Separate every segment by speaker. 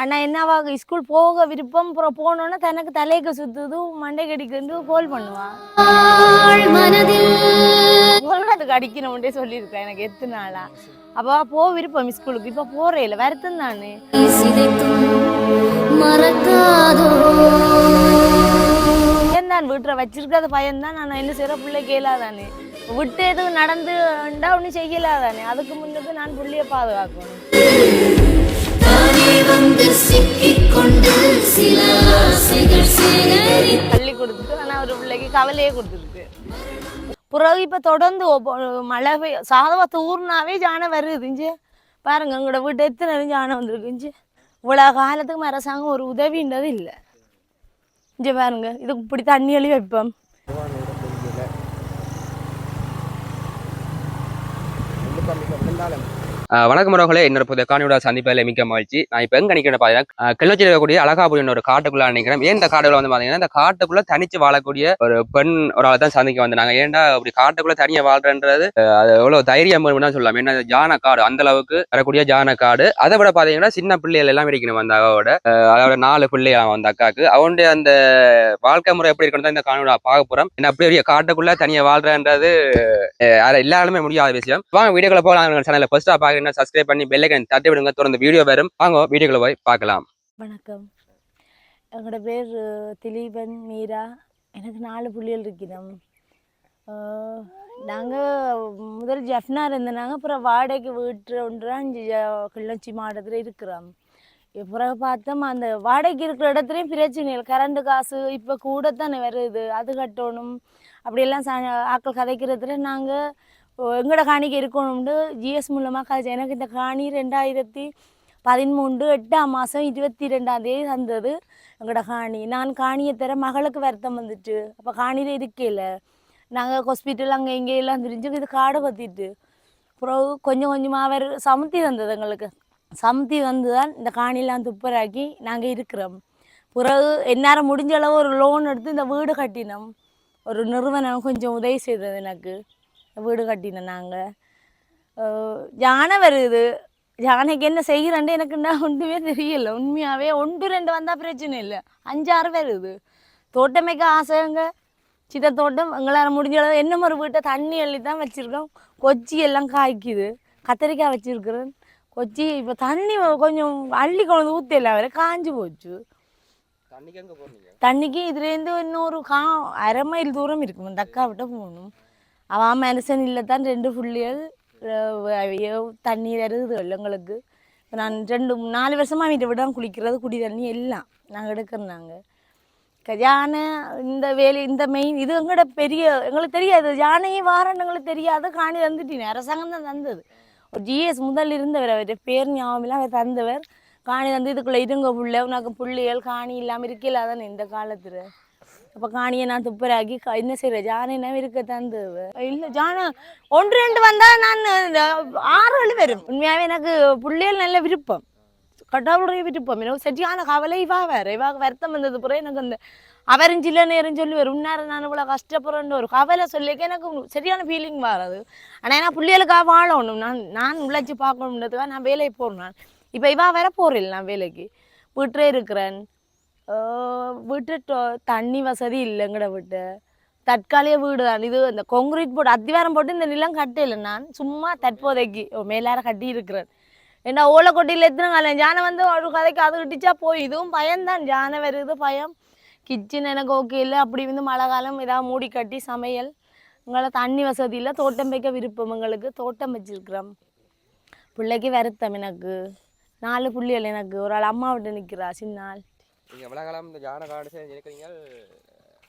Speaker 1: ஆனால் என்னவா ஸ்கூல் போக விருப்பம்? அப்புறம் போனோன்னா தனக்கு தலைக்கு சுத்துது மண்டை கடிக்கிறது கோல் பண்ணுவான் அதுக்கு அடிக்கணும்ட்டே சொல்லியிருக்கேன் எனக்கு எத்தனை நாளா? அப்போ போ விருப்பம் ஸ்கூலுக்கு இப்போ போறே இல்லை வருத்தம் தானே?
Speaker 2: மறக்காதோ.
Speaker 1: பயந்தான் வீட்டில் வச்சிருக்காத பயந்தான் நான் என்ன செய்கிற பிள்ளை கேளாதானே. விட்டு எதுவும் நடந்துண்டா ஒன்றும் செய்யலாதானே? அதுக்கு முன்னுக்கு நான் பிள்ளைய பாதுகாக்கணும்.
Speaker 2: தானே வந்து சிக்கிக்கொண்டு சில ஆசைகள் சேகரி
Speaker 1: பள்ளி கொடுத்துட்டு ஆனால் ஒரு பிள்ளைக்கு கவலையே கொடுத்துருக்கு. பிறகு இப்போ தொடர்ந்து ஒவ்வொ- மழை பெய்ய சாதவத்தை ஊர்னாவே ஜானை வருது இஞ்சி. பாருங்க எங்களோட வீட்டு எத்தனை ஜானை வந்திருக்கு இஞ்சி. இவ்வளோ காலத்துக்கு அரசாங்கம் ஒரு உதவின்றது இல்லை. இஞ்சி பாருங்க இதுக்கு இப்படி தண்ணி அழி வைப்போம்.
Speaker 3: வணக்கம் உறவுகளே. என்னோட புதிய காணியோட சந்திப்பதில் மிக்க மகிழ்ச்சி. நான் இப்போ எங்க நிற்கிறேன் பார்த்தீங்கன்னா கிளர்ச்சியில் இருக்கக்கூடிய அழகாபுரி ஒரு காட்டுக்குள்ள நினைக்கிறேன் ஏன் இந்த காட்டுக்குள்ள வந்து பார்த்தீங்கன்னா இந்த காட்டுக்குள்ள தனிச்சு வாழக்கூடிய ஒரு பெண் ஒரு ஆளை தான் சந்திக்க வந்தாங்க ஏன்டா அப்படி காட்டுக்குள்ள தனியா வாழ்றன்றது அது எவ்வளவு தைரியம் தான் சொல்லலாம். ஏன்னா ஜான காடு அந்த அளவுக்கு வரக்கூடிய ஜான காடு அதை விட பார்த்தீங்கன்னா சின்ன பிள்ளைகள் எல்லாம் இருக்கணும் அந்த அக்காவோட அதோட நாலு பிள்ளைகள் வந்த அக்காவுக்கு. அவனுடைய அந்த வாழ்க்கை முறை எப்படி இருக்கணும் இந்த காணியோட பார்க்க போறோம் என்ன அப்படி காட்டுக்குள்ள தனியா வாழ்றன்றது அஹ் அது எல்லாருமே முடியாத விஷயம். வாங்க வீடியோக்குள்ள போகலாம். சேனலை ஃபர்ஸ்டா பாக்குறீங்கன்னா சப்ஸ்கிரைப் பண்ணி பெல்லைக்கன் தட்டி விடுங்க. தொடர்ந்து வீடியோ வரும். வாங்க வீடியோக்குள்ள போய் பார்க்கலாம்.
Speaker 1: வணக்கம். எங்களோட பேர் திலீபன் மீரா. எனக்கு நாலு புள்ளிகள் இருக்கிறோம். நாங்கள் முதல் ஜஃப்னா இருந்தனாங்க அப்புறம் வாடகைக்கு வீட்டு ஒன்று அஞ்சு ஜ- கிளர்ச்சி மாவட்டத்தில் இருக்கிறோம். பிறகு பார்த்தோம் அந்த வாடகைக்கு இருக்கிற இடத்துலையும் பிரச்சனை இல்லை. கரண்ட் காசு இப்போ கூட தானே வருது. அது கட்டணும். அப்படியெல்லாம் சா ஆக்கள் கதைக்கிறதுல நாங்கள் எங்களோட காணிக்கு இருக்கணும்னு ஜிஎஸ் மூலமாக கழிச்சு எனக்கு இந்த காணி ரெண்டாயிரத்தி பதிமூன்று எட்டாம் மாதம் இருபத்தி ரெண்டாம் தேதி தந்தது எங்களோட காணி. நான் காணியை தர மகளுக்கு வருத்தம் வந்துட்டு. அப்போ காணியில் இருக்கையில் நாங்கள் ஹாஸ்பிட்டல் அங்கே இங்கே எல்லாம் தெரிஞ்சு இது காடை பற்றிட்டு அப்புறம் கொஞ்சம் கொஞ்சமாக அவர் சமுத்தி தந்தது எங்களுக்கு. சமுத்தி வந்து தான் இந்த காணிலாம் துப்பராக்கி நாங்கள் இருக்கிறோம். பிறகு எந்நேரம் முடிஞ்ச அளவு ஒரு லோன் எடுத்து இந்த வீடு கட்டினோம். ஒரு நிறுவனம் கொஞ்சம் உதவி செய்தது எனக்கு. வீடு கட்டினோம் நாங்கள் யானை வருது. யானைக்கு என்ன செய்கிறேன்ட்டு எனக்கு என்ன ஒன்றுமே தெரியல. உண்மையாகவே ஒன்று ரெண்டு வந்தால் பிரச்சனை இல்லை. அஞ்சாறு வருது. தோட்டம் வைக்க ஆசைங்க. சித்த தோட்டம் எங்களால் முடிஞ்ச அளவு என்ன ஒரு வீட்டை தண்ணி அள்ளி தான் வச்சுருக்கோம். கொச்சி எல்லாம் காய்க்குது. கத்திரிக்காய் வச்சுருக்குறேன். கொச்சி இப்போ தண்ணி கொஞ்சம் அள்ளி கொண்டு ஊற்றல வரை காஞ்சு போச்சு.
Speaker 3: தண்ணிக்கு
Speaker 1: இதுலேருந்து இன்னொரு கா அரை மைல் தூரம் இருக்கும். அந்த அக்கா விட்ட போகணும். அவன் மனுஷன் இல்லை தான் ரெண்டு புள்ளிகள் தண்ணி வருது இல்லை எங்களுக்கு இப்போ நான் ரெண்டு நாலு வருஷமாக வீட்டை விட குளிக்கிறது குடி தண்ணி எல்லாம் நாங்கள் எடுக்கிறோம் நாங்கள் யானை இந்த வேலை இந்த மெயின் இது எங்களோட பெரிய எங்களுக்கு தெரியாது யானையே வாரன்னு எங்களுக்கு தெரியாது காணி தந்துட்டீங்க அரசாங்கம் தான் தந்தது ஒரு ஜிஎஸ் முதல் இருந்தவர் அவர் பேர் ஞாபகம் அவர் தந்தவர் காணி தந்து இதுக்குள்ளே இருங்க புள்ள உனக்கு புள்ளிகள் காணி இல்லாமல் இருக்கல இந்த காலத்தில் அப்போ காணியை நான் துப்புராக்கி என்ன செய்கிற ஜானை என்ன இருக்க தந்து இல்லை ஜானை ஒன்று ரெண்டு வந்தால் நான் இந்த ஆறு ஏழு வரும். உண்மையாகவே எனக்கு பிள்ளைகள் நல்ல விருப்பம். கடவுளுடைய விருப்பம். எனக்கு சரியான கவலை இவா வேறு. இவாக வருத்தம் வந்தது பிறகு எனக்கு அந்த அவரும் சில நேரம் சொல்லி வரும். உன்னார நான் இவ்வளோ கஷ்டப்படுறேன்னு ஒரு கவலை சொல்லிக்க எனக்கு சரியான ஃபீலிங் வராது. ஆனால் ஏன்னா பிள்ளைகளுக்காக வாழணும். நான் நான் உழைச்சி பார்க்கணுன்றதுக்காக நான் வேலைக்கு போகிறேன் நான். இப்போ இவா வர போகிறேன் நான் வேலைக்கு. வீட்டிலே இருக்கிறேன். வீட்டு தண்ணி வசதி இல்லைங்கட வீட்டு தற்காலிக வீடு தான் இது இந்த கொங்கிரீட் போட்டு அத்திவாரம் போட்டு இந்த நிலம் கட்டல நான் சும்மா தற்போதைக்கு மேலார கட்டி இருக்கிறேன் ஏன்னா ஓலைக்கொட்டியில் எத்தனை காலம் ஜானை வந்து ஒரு கதைக்கு அது கிட்டிச்சா போய் இதுவும் பயம்தான் ஜானை வருது பயம் கிச்சன் எனக்கு ஓகே இல்லை அப்படி வந்து மழை காலம் ஏதாவது மூடி கட்டி சமையல் உங்களை தண்ணி வசதி இல்லை தோட்டம் வைக்க விருப்பம் எங்களுக்கு தோட்டம் வச்சிருக்கிறோம் பிள்ளைக்கு வருத்தம் எனக்கு நாலு புள்ளிகள் எனக்கு ஒரு ஆள் அம்மா விட்டு நிற்கிறா சின்ன ஆள்
Speaker 3: நீங்க எவ்வளவு காலம் இந்த ஜான காடு இருக்கிறீங்க?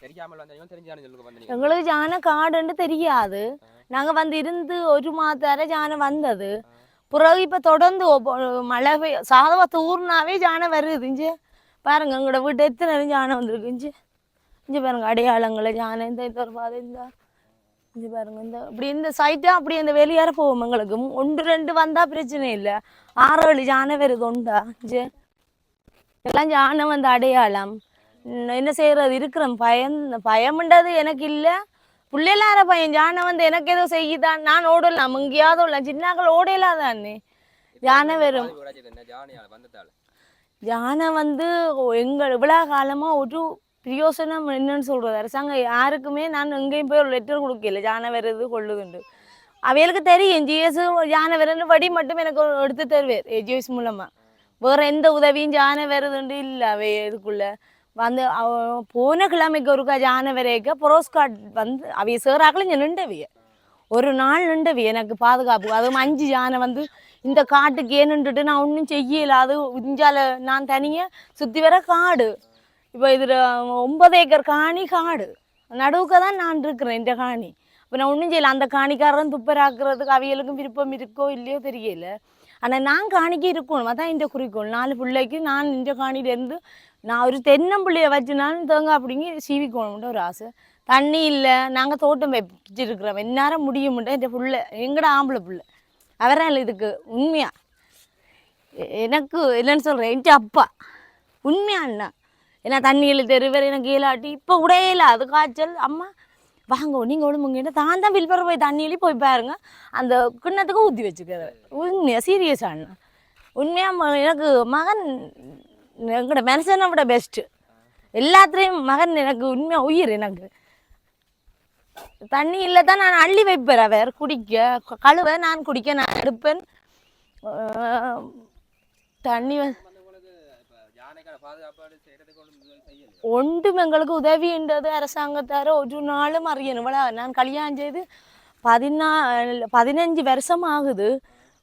Speaker 3: தெரியாமல் வந்தீங்க தெரிஞ்சானு சொல்லுங்க வந்தீங்க
Speaker 1: எங்களுக்கு ஜானை காடுன்னு தெரியாது. நாங்கள் வந்து இருந்து ஒரு மாதம் ஜானை வந்தது. பிறகு இப்போ தொடர்ந்து மழை பெய்ய சாதவத்தை ஊர்னாவே ஜானை வருது இஞ்சி. பாருங்க எங்களோட வீட்டு எத்தனை ஜானை வந்திருக்கு இஞ்சி. இஞ்சி பாருங்க அடையாளங்களை ஜானை இந்த இந்த ஒரு பாதை இந்த. இஞ்சி பாருங்க இந்த. இப்படி இந்த சைட்டாக அப்படி இந்த வெளியேற போவோம் எங்களுக்கு. ஒன்று ரெண்டு வந்தால் பிரச்சனை இல்லை. ஆறு ஏழு ஜானை வருது உண்டா இஞ்சி. எல்லாம் ஜானை வந்து அடையாளம். என்ன செய்யறது இருக்கிறோம். பயம் பயம்ன்றது எனக்கு இல்லை பிள்ளைலார பையன் ஜானை வந்து எனக்கு ஏதோ செய்யுதான். நான் ஓடலாம். எங்கேயாவது உள்ள சின்னாக்கள் ஓடையிலாதானே ஜானை வரும் வந்து எங்கள் இவ்வளோ காலமாக ஒரு பிரயோசனம் என்னன்னு சொல்கிறது அரசாங்கம் யாருக்குமே நான் எங்கேயும் போய் ஒரு லெட்டர் கொடுக்கல. யானை வருது கொள்ளுதுண்டு. அவைகளுக்கு தெரியும் ஜிஎஸ் யானை வருதுன்னு வடி மட்டும் எனக்கு எடுத்து தருவார் ஜிஎஸ் மூலமாக வேற எந்த உதவியும் யானை வருதுண்டு இல்லை அவை இதுக்குள்ள. வந்து அவ- போன கிழமைக்கு ஒருக்கா யானை வரைக்க புரோஸ்கார்ட் வந்து அவைய சேராக்கள் இங்கே நின்றவிய. ஒரு நாள் நின்றவி எனக்கு பாதுகாப்பு அதுவும் அஞ்சு யானை வந்து இந்த காட்டுக்கு ஏன் நான் ஒன்றும் செய்யல. அது இஞ்சால நான் தனியாக சுற்றி வர காடு. இப்போ இதில் ஒன்பது ஏக்கர் காணி காடு. நடுவுக்கு தான் நான் இருக்கிறேன் இந்த காணி. இப்போ நான் ஒன்றும் செய்யலை. அந்த காணிக்காரன் துப்பராக்குறதுக்கு அவைகளுக்கும் விருப்பம் இருக்கோ இல்லையோ தெரியல. ஆனால் நான் காணிக்க இருக்கணும். அதான் இந்த குறிக்கோள். நாலு பிள்ளைக்கு நான் இந்த காணிலேருந்து நான் ஒரு தென்னம்பிள்ளைய வச்சுனாலும் தேங்காய் பிடிங்கி சீவிக்கணும்ன்ற ஒரு ஆசை. தண்ணி இல்லை. நாங்கள் தோட்டம் வச்சிருக்கிறோம். எந்நேரம் முடியும்ன்ற என் பிள்ளை எங்கட ஆம்பளை பிள்ளை. அவரால் இதுக்கு உண்மையாக எனக்கு என்னன்னு சொல்கிறேன் என் அப்பா. உண்மையா அண்ணா ஏன்னா தண்ணியில் தெருவர் எனக்கு இயலாட்டி இப்போ கூட அது காய்ச்சல். அம்மா வாங்க நீங்கள் ஒழுங்குங்க தான் தான் வில்பர் போய் தண்ணியிலே போய் பாருங்க. அந்த கிண்ணத்துக்கு ஊற்றி வச்சுக்கிறது. உண்மையாக சீரியஸ் அண்ணா. உண்மையாக எனக்கு மகன் எங்களோட மனுஷனை விட பெஸ்ட்டு எல்லாத்துலேயும் மகன் எனக்கு உண்மையாக உயிர் எனக்கு. தண்ணி இல்லை தான் நான் அள்ளி வைப்பேன் அவர் குடிக்க கழுவ நான் குடிக்க நான் எடுப்பேன். தண்ணி ஒன்றும் எங்களுக்கு உதவின்றது அரசாங்கத்தார ஒரு நாளும் அறியணும். இவ்வளோ நான் கல்யாணம் செய்து பதினா பதினஞ்சு வருஷம் ஆகுது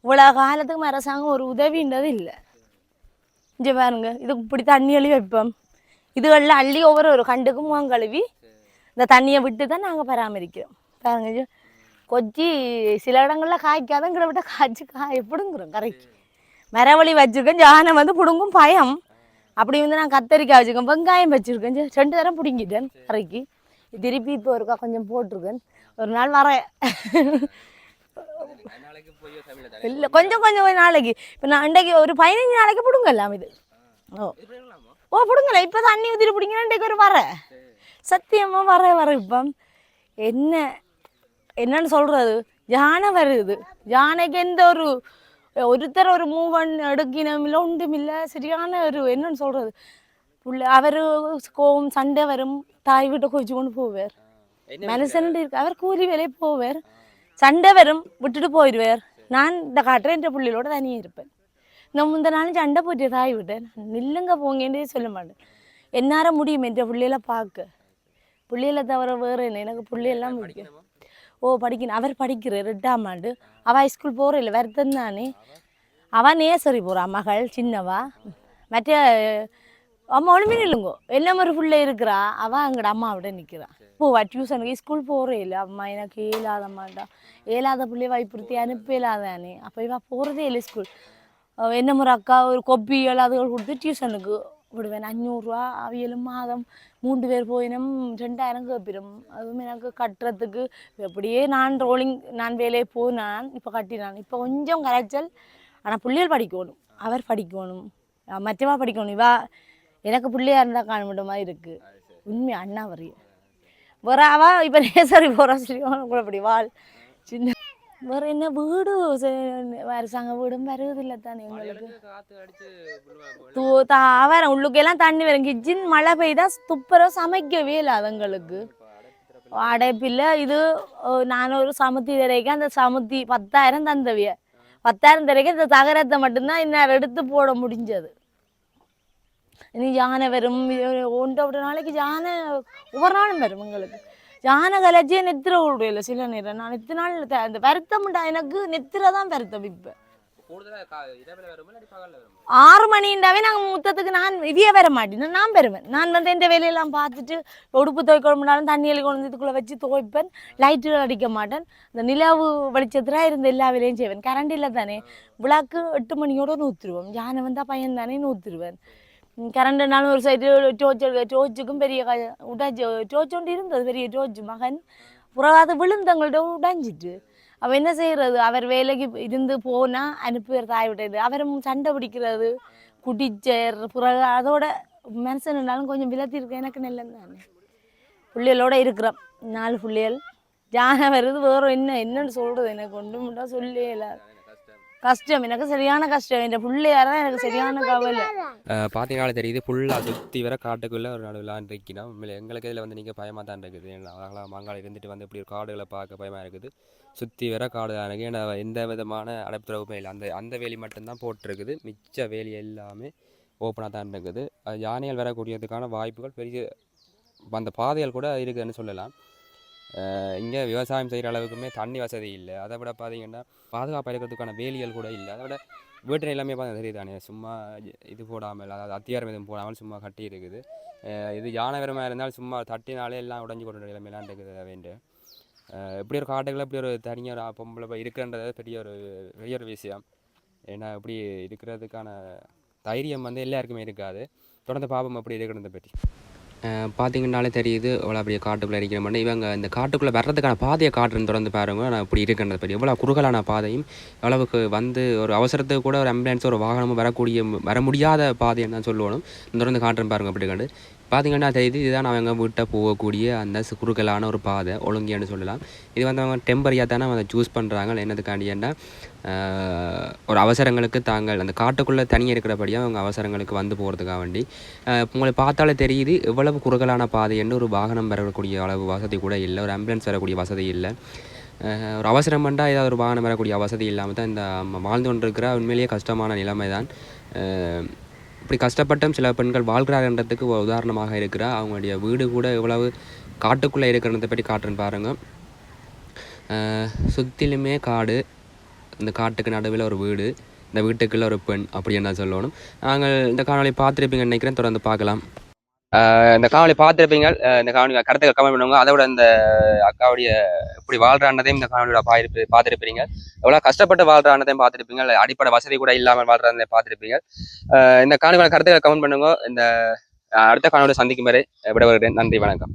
Speaker 1: இவ்வளோ காலத்துக்கும் அரசாங்கம் ஒரு உதவின்றது இல்லை. இங்கே பாருங்க இது இப்படி தண்ணி அள்ளி வைப்போம். இதுகளில் அள்ளி ஒவ்வொரு ஒரு கண்டுக்கும் முகம் கழுவி இந்த தண்ணியை விட்டு தான் நாங்கள் பராமரிக்கிறோம். பாருங்க கொச்சி சில இடங்களில் காய்க்காதான் கிட்ட விட்ட காய்ச்சி காய பிடுங்குறோம் கரைக்கு மரவழி வச்சுருக்கேன் யானை வந்து பிடுங்கும் பயம். அப்படி வந்து நான் கத்தரிக்காய் வச்சுருக்கேன். வெங்காயம் வச்சுருக்கேன். சரி, ரெண்டு தரம் பிடுங்கிட்டேன் கரைக்கு திருப்பி இப்போ ஒருக்கா கொஞ்சம் போட்டிருக்கேன். ஒரு நாள் வரேன். இல்லை கொஞ்சம் கொஞ்சம் நாளைக்கு. இப்போ நான் இன்றைக்கு ஒரு பதினஞ்சு நாளைக்கு பிடுங்கலாம் இது. ஓ. ஓ பிடுங்கல. இப்போ தண்ணி ஊற்றிட்டு பிடிங்க இன்றைக்கு ஒரு வர. சத்தியமாக வர வர இப்போ. என்ன என்னன்னு சொல்கிறது யானை வருது. யானைக்கு எந்த ஒரு ஒருத்தர் ஒரு மூவன் எடுக்கினம் இல்லை ஒன்றும் இல்லை சரியான ஒரு என்னன்னு சொல்கிறது புள்ள அவர் கோவம் சண்டை வரும் தாய் வீட்டை கொஞ்சம் கொண்டு போவார். மனுஷன் இருக்கு அவர் கூலி வேலைக்கு போவார். சண்டை வரும் விட்டுட்டு போயிடுவார். நான் இந்த காட்டுற என்ற பிள்ளைகளோட தனியாக இருப்பேன். இந்த முந்த நாளும் சண்டை போட்டு தாய் விட்டேன் நில்லுங்க போங்கன்றே சொல்ல மாட்டேன். என்னார முடியும் என்ற பிள்ளைகளை பார்க்க பிள்ளைகளை தவிர வேறு என்ன? எனக்கு பிள்ளையெல்லாம் பிடிக்கும். ஓ படிக்கணும். அவர் படிக்கிறார் ரெண்டாம் ஆண்டு. அவள் ஸ்கூல் போகிற இல்லை வருத்தம் தானே அவள் நேசரி போகிறா மகள் சின்னவா. மற்ற அம்மா ஒன்றுமே இல்லைங்கோ. என்ன மாதிரி பிள்ளை இருக்கிறா? அவள் எங்கட அம்மாவோட நிற்கிறா போவா டியூஷனுக்கு ஸ்கூல் போகிறே இல்லை அம்மா எனக்கு ஏலாதம்மாண்டா ஏலாத பிள்ளைய வாய்ப்புறுத்தி அனுப்ப இல்லாதானே. அப்போ இவன் போகிறதே இல்லை ஸ்கூல் என்ன முறை அக்கா ஒரு கொப்பி எல்லாத்துகள் கொடுத்து டியூஷனுக்கு விடுவேன். அஞ்சூறுரூவா அவியலும் மாதம் மூன்று பேர் போயினும் ரெண்டாயிரம் கேட்பிடும் அதுவும் எனக்கு கட்டுறதுக்கு எப்படியே நான் ரோலிங் நான் வேலையை போனான் இப்போ கட்டினான். இப்போ கொஞ்சம் கரைச்சல். ஆனால் பிள்ளைகள் படிக்கணும். அவர் படிக்கணும். மற்றவா படிக்கணும். இவா எனக்கு பிள்ளையா இருந்தால் காண மாதிரி இருக்குது உண்மை அண்ணா வரையும் வேற அவ இப்போ நேசரி போகிற சொல்லி கூட அப்படி வாழ். சின்ன வேற என்ன வீடு அரசாங்க வீடும் வருவதில்லை தானே எங்களுக்கு தூ தாவர உள்ளுக்கெல்லாம் தண்ணி வரும் கிச்சன் மழை பெய்தா துப்புரம் சமைக்கவே இல்லை அதுங்களுக்கு அடைப்பில்லை இது நான் ஒரு சமுத்தி தரைக்கு அந்த சமுத்தி பத்தாயிரம் தந்தவிய பத்தாயிரம் தரைக்கு இந்த தகரத்தை மட்டும்தான் இன்னும் எடுத்து போட முடிஞ்சது இனி யானை வரும் ஒன்றை விட நாளைக்கு யானை ஒவ்வொரு நாளும் வரும் எங்களுக்கு யானை கலைச்சியே நெத்திர விடுவில்ல சில நேரம். நான் நெத்து நாள் அந்த வருத்தம்டா எனக்கு நெத்திர தான் வருத்தம் இப்போ. ஆறு மணிண்டாவே நாங்கள் முத்தத்துக்கு நான் இவிய வர மாட்டேன். நான் பெறுவேன் நான் வந்து எந்த வேலையெல்லாம் பார்த்துட்டு உடுப்பு துவைக்கணும்னாலும் தண்ணியில் கொண்டு இதுக்குள்ளே வச்சு துவைப்பேன். லைட்டு அடிக்க மாட்டேன். இந்த நிலாவு வெளிச்சத்தில் இருந்த எல்லா வேலையும் செய்வேன். கரண்ட் இல்லை தானே. விளக்கு எட்டு மணியோட நூற்றுருவேன் யானை வந்தால் பையன் தானே நூற்றுருவேன் கரண்ட்னாலும் ஒரு சைடு டோர்ச் டோர்ச்சுக்கும் பெரிய உடாச்சு டோர்ச் ஒன்று இருந்தது பெரிய டோர்ச் மகன். புறவாத விழுந்தவங்கள்ட்ட உடைஞ்சிட்டு. அவள் என்ன செய்யறது அவர் வேலைக்கு இருந்து போனால் அனுப்பி தாய் விட்டது. அவரும் சண்டை பிடிக்கிறது குடிச்சர் பிறகு அதோட மனுஷனாலும் கொஞ்சம் விலத்தி இருக்கு எனக்கு நல்லது தானே. பிள்ளைகளோட இருக்கிறோம் நாலு பிள்ளைகள் ஜான வருது. வேறு என்ன என்னன்னு சொல்கிறது எனக்கு ஒன்றும் சொல்லவே இல்லை கஷ்டம். எனக்கு சரியான கஷ்டம். இந்த பிள்ளையார எனக்கு சரியான கவலை.
Speaker 3: பார்த்தீங்கனாலே தெரியுது. ஃபுல்லாக சுற்றி வர காட்டுக்குள்ளே ஒரு நடுவில் இருக்கிறோம் உண்மையிலே எங்களுக்கு இதில் வந்து நீங்கள் பயமாக தான் இருக்குது. அழகாக மாங்கால் இருந்துட்டு வந்து இப்படி ஒரு காடுகளை பார்க்க பயமாக இருக்குது. சுற்றி வர காடு தான் இருக்குது ஏன்னா எந்த விதமான அடைப்புறவுமே இல்லை. அந்த அந்த வேலி மட்டும்தான் போட்டிருக்குது. மிச்ச வேலி எல்லாமே ஓப்பனாக தான் இருக்குது. அது யானைகள் வரக்கூடியதுக்கான வாய்ப்புகள் பெரிய அந்த பாதைகள் கூட இருக்குதுன்னு சொல்லலாம். இங்கே விவசாயம் செய்கிற அளவுக்குமே தண்ணி வசதி இல்லை. அதை விட பார்த்தீங்கன்னா பாதுகாப்பாக இருக்கிறதுக்கான வேலிகள் கூட இல்லை. அதை விட வீட்டு எல்லாமே பார்த்தா தெரியுதானே சும்மா இது போடாமல் அதாவது அத்தியாரம் எதுவும் போடாமல் சும்மா கட்டி இருக்குது. இது யானை வரமாக இருந்தால் சும்மா தட்டினாலே எல்லாம் உடஞ்சி கொண்டு நிலைமையெல்லாம் இருக்குது வேண்டு. இப்படி ஒரு காட்டுகளை இப்படி ஒரு தனியாக ஒரு பொம்பளை போய் இருக்குன்றது பெரிய ஒரு பெரிய ஒரு விஷயம். ஏன்னா இப்படி இருக்கிறதுக்கான தைரியம் வந்து எல்லாருக்குமே இருக்காது. தொடர்ந்து பாபம் எப்படி இருக்கிறத பற்றி. பார்த்தீங்கன்னாலே தெரியுது எவ்வளோ அப்படியே காட்டுக்குள்ளே இருக்கிற மாதிரி. இவங்க இந்த காட்டுக்குள்ளே வர்றதுக்கான பாதையை காட்டுன்னு தொடர்ந்து பாருங்க. நான் இப்படி இருக்கின்றது பற்றி எவ்வளோ குறுகலான பாதையும் எவ்வளவுக்கு வந்து ஒரு அவசரத்துக்கு கூட ஒரு ஆம்புலன்ஸ் ஒரு வாகனமும் வரக்கூடிய வர முடியாத பாதைன்னு தான் சொல்லணும் தொடர்ந்து காட்டுறேன் பாருங்க அப்படி கண்டு. பார்த்தீங்கன்னா தெரியுது இதுதான் அவங்க வீட்டை போகக்கூடிய அந்த குறுக்கலான குறுகலான ஒரு பாதை ஒழுங்கியான்னு சொல்லலாம். இது வந்து அவங்க டெம்பரியாக தானே அதை சூஸ் பண்ணுறாங்க என்னதுக்காண்டியன்னா ஒரு அவசரங்களுக்கு தாங்கள் அந்த காட்டுக்குள்ளே தனியாக இருக்கிறபடியாக அவங்க அவசரங்களுக்கு வந்து போகிறதுக்காக வேண்டி. உங்களை பார்த்தாலே தெரியுது எவ்வளவு குறுகலான பாதைன்னு ஒரு வாகனம் வரக்கூடிய அளவு வசதி கூட இல்லை ஒரு ஆம்புலன்ஸ் வரக்கூடிய வசதி இல்லை. ஒரு அவசரம் பண்ணால் ஏதாவது ஒரு வாகனம் வரக்கூடிய வசதி இல்லாமல் தான் இந்த வாழ்ந்து கொண்டிருக்கிற உண்மையிலேயே கஷ்டமான நிலைமை தான் இப்படி கஷ்டப்பட்டும் சில பெண்கள் வாழ்கிறார்ன்றதுக்கு ஒரு உதாரணமாக இருக்கிறா அவங்களுடைய வீடு கூட எவ்வளவு காட்டுக்குள்ளே இருக்கிறத பற்றி காட்டுறேன்னு பாருங்கள் சுற்றிலுமே காடு. இந்த காட்டுக்கு நடுவில் ஒரு வீடு. இந்த வீட்டுக்குள்ள ஒரு பெண். அப்படி என்ன சொல்லணும்? நாங்கள் இந்த காணொலி பார்த்துருப்பீங்க நினைக்கிறேன். தொடர்ந்து பார்க்கலாம். இந்த காணொளி பார்த்துருப்பீங்க. இந்த காணொலி கருத்துக்கள் கமெண்ட் பண்ணுவாங்க. அதோட இந்த அக்காவுடைய இப்படி வாழ்றானதையும் இந்த காணொலியோட பாயிருப்பு பார்த்துருப்பீங்க. எவ்வளோ கஷ்டப்பட்டு வாழ்றானதையும் பார்த்துருப்பீங்க. அடிப்படை வசதி கூட இல்லாமல் வாழ்றதை பார்த்துருப்பீங்க. இந்த காணொலியோட கருத்துக்களை கமெண்ட் பண்ணுங்க. இந்த அடுத்த காணொலியை சந்திக்கும் வரை விட வருகிறேன் நன்றி வணக்கம்.